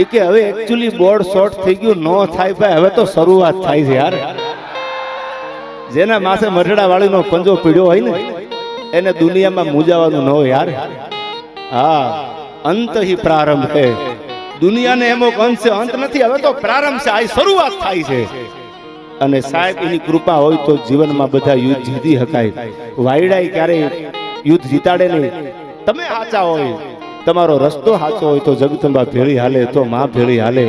એ કે હવે actually board short થઈ ગયું, નો થાય ભાઈ, હવે તો શરૂઆત થાય છે યાર. જેના માથે મઢડા વાળીનો પંજો પીડ્યો હોય ને, એને દુનિયામાં મૂજાવાનું ન હોય યાર. હા, અંત હી પ્રારંભ છે દુનિયાને એમો અંત છે, અંત નથી, હવે તો પ્રારંભ છે, આ શરૂઆત થાય છે. અને સાહેબ, એની કૃપા હોય તો જીવનમાં બધા યુદ્ધ જીતી શકાય વાયડાય ક્યારેય યુદ્ધ જીતાડે નહીં. તમે સાચા હોય. તમારો રસ્તો સાચો હોય તો જગદંબા ભેળી હાલે, તો માં ભેળી હાલે.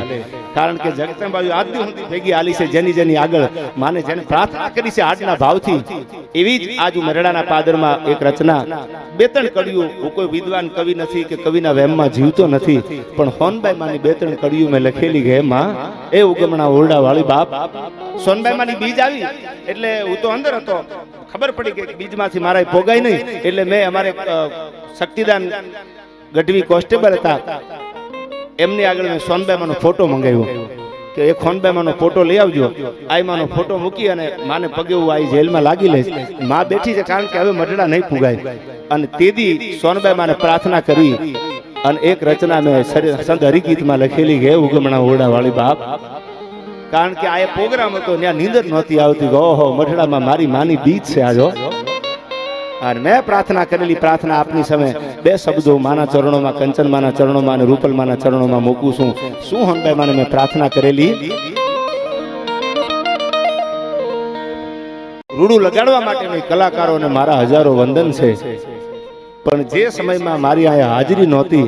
કારણ કે જગદંબા આજ દી સુધી ભેગી હાલી છે, જેની જેની આગળ માને જેને પ્રાર્થના કરી છે આજના ભાવથી, એવી જ આજ મરડાના પાદરમાં એક રચના. બે ત્રણ કડીઓ હું કોઈ વિદ્વાન કવિ નથી કે કવિના વહેમમાં જીવતો નથી, પણ હોનબાઈ માની બે ત્રણ કડીઓ મેં લખેલી છે એમાં એ ઉગમણા ઓરડા વાળી બાપ. સોનબાઈ માની બીજ આવી, એટલે હું તો અંદર હતો. ખબર પડી કે બીજમાંથી મારા પોગાય નહીં, એટલે મેં અમારે શક્તિદાન ગઢવી કોન્સ્ટેબલ હતા. એમની આગળ મેં સોનબાઈમાંનો ફોટો મંગાવ્યો કે એ સોનબાઈમાંનો ફોટો લઈ આવજો. આઈમાનો ફોટો મૂકી અને માને પગે હું આ જેલમાં લાગી લઈશમાં બેઠી છે કારણ કે હવે મઢડા નહીં ફુગાય અને તેદી સોનબાઈ માને પ્રાર્થના કરી અને એક રચના મેં સંત હરિગીતમાં લખેલી કે ઉગમણા ઓરડા વાળી બાપ, કારણ કે આ એ પ્રોગ્રામ હતો, ત્યાં નીંદર નહોતી આવતી. ઓહો, મઢડામાં મારી માની બીજ છે આજો. અને મેં પ્રાર્થના કરેલી, પ્રાર્થના આપની સમય બે શબ્દો માના ચરણોમાં, કંચન માના ચરણોમાં અને રૂપલ માના ચરણોમાં મૂકું છું. શું હંભાઈ માને મેં પ્રાર્થના કરેલી? રૂડું લગાડવા માટેની કલાકારોને મારા હજારો વંદન છે. પણ જે સમયમાં મારી અહીંયા હાજરી નહોતી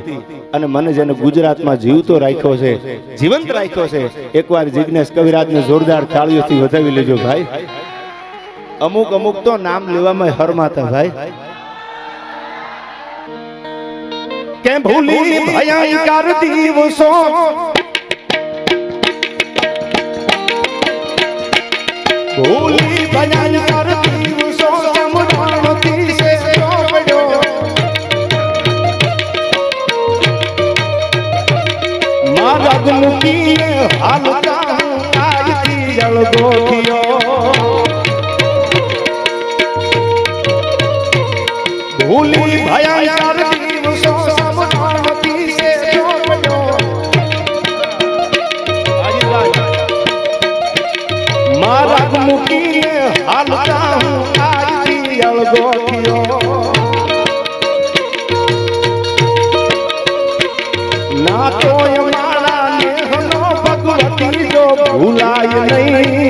અને મને જેને ગુજરાતમાં જીવતો રાખ્યો છે, જીવંત રાખ્યો છે, એકવાર જિજ્ઞેશ કવિરાજને જોરદાર તાળીઓથી વધાવી લેજો ભાઈ. અમુક અમુક તો નામ લેવામાં હરમાતા ભાઈ કે ભૂલી ભયંકર દિવસો ભૂલી ભયંકર દિવસો સમરણથી છે ચોપડ્યો મારગ મૂકીને હાલતા જળગોઠિયો ભૂલી ભયંકર દિવસો સમરણથી છે ચોપડ્યો મારગ મૂકીને હાલતા હું કાયથી જળગોઠિયો ના તો મારા નેહનો ભગવતી જો ભૂલાય નહીં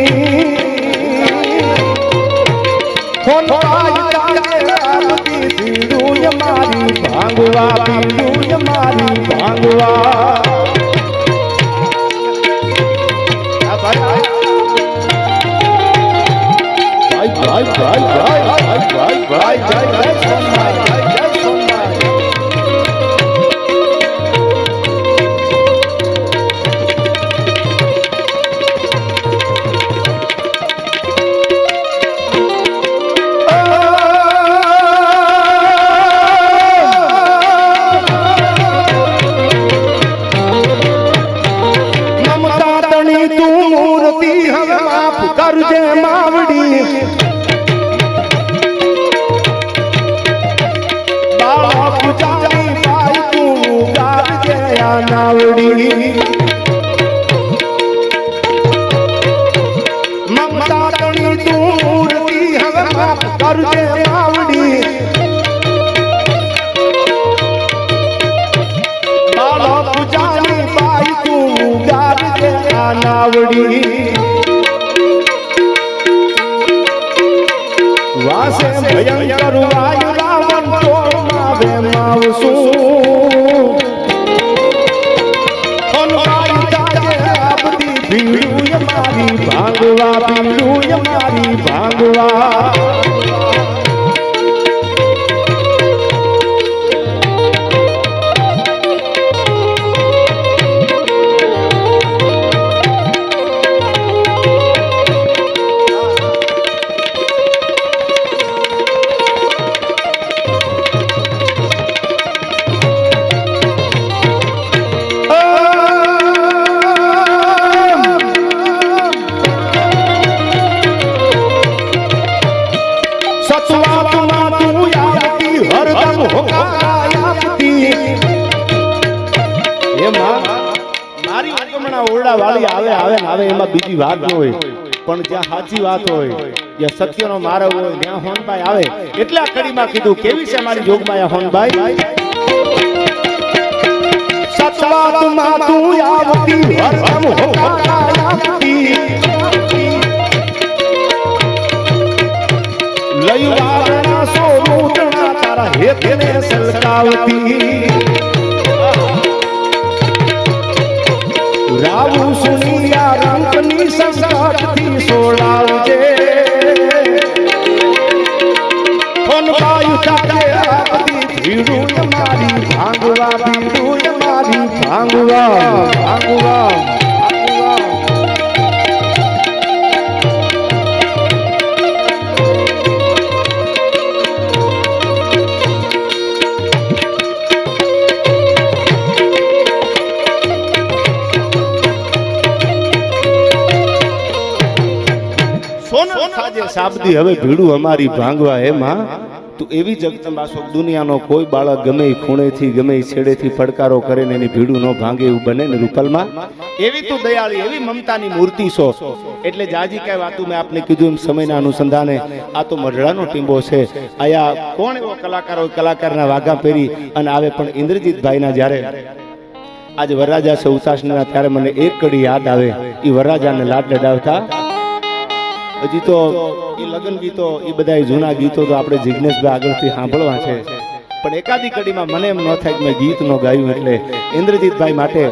તું મૂર્તિ હવે માફ કરજે માવડી. કરજે માવડી બાળક જાણી બાઈ તું ગાજે આ નાવડી. વાસે ભયંકર વાયુ મારી ભાંગવા. ઓરડા વાળી આવે આવે ને આવે એમાં બીજી વાત ન હોય. પણ જ્યાં સાચી વાત હોય જ્યાં સત્યનો માર્ગ હોય ત્યાં હોનભાઈ આવે. એટલા કડીમાં કીધું કેવી છે મારી જોગમાયા હોનભાઈ? સતવાતમાં તું આવતી હરદમ હોકારા લઈ વાળના સોરૂટણા તારા હેતને સલકાવતી. સંકટથી સોડાવજે ફોન પાયુ તાકે આપતી ભીડું મારી ભાંગવા ભીડું મારી ભાંગવા સોનલ સાબદી હવે ભીડું અમારી ભાંગવા એમાં તું એવી જગદંબા છો દુનિયાનો કોઈ બાળક ગમે ખૂણેથી ગમે છેડેથી પડકારો કરે ને એની ભીડું ન ભાંગે એવું બને ને રૂપલમાં. એવી તું દયાળી એવી મમતાની મૂર્તિ છો. એટલે જાજી કઈ વાતું મેં આપને કીધું એમ સમયના અનુસંધાને. આ તો મઢડાનો ટીંબો છે. આયા કોણ એવો કલાકાર હોય કલાકારના વાઘા પહેરી અને આવે પણ ઇન્દ્રજીતભાઈના જ્યારે. આજે વરરાજા છે ઉતાસના ત્યારે મને એક કડી યાદ આવે. એ વરરાજાને લાડ લડાવતા હજી તો એ લગ્ન ગીતો, એ બધા જૂના ગીતો તો આપણે જિજ્ઞેશભાઈ આગળથી સાંભળવા છે. પણ એકાદી કડીમાં મને એમ ન થાય કે મેં ગીત નો ગાયું એટલે ઇન્દ્રજીતભાઈ માટે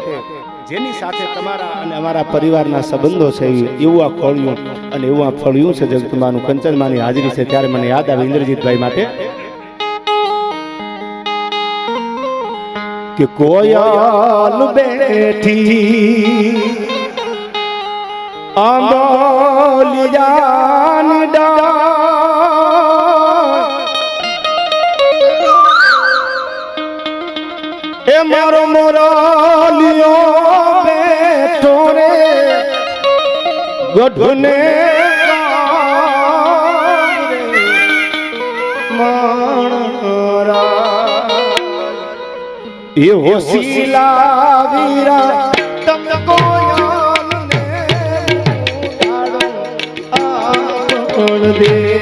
જેની સાથે તમારા અને અમારા પરિવારના સંબંધો છે એવું આ ખોળ્યું અને એવું આ ફળ્યું છે, જગતમાનું કંચનમાની હાજરી છે, ત્યારે મને યાદ આવે ઇન્દ્રજીતભાઈ માટે. કે કોયાલ બેઠી આંબોલિયાન ડાળ એ મારો મોરાલિયો બેઠો રે. ગઢને એ હોશીલા વીરા છોડ દે.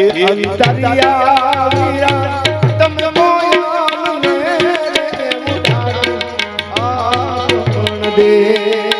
એ અંતરિયા વીરા તમને મોયા મને ઉઠાડ આ છોડ દે.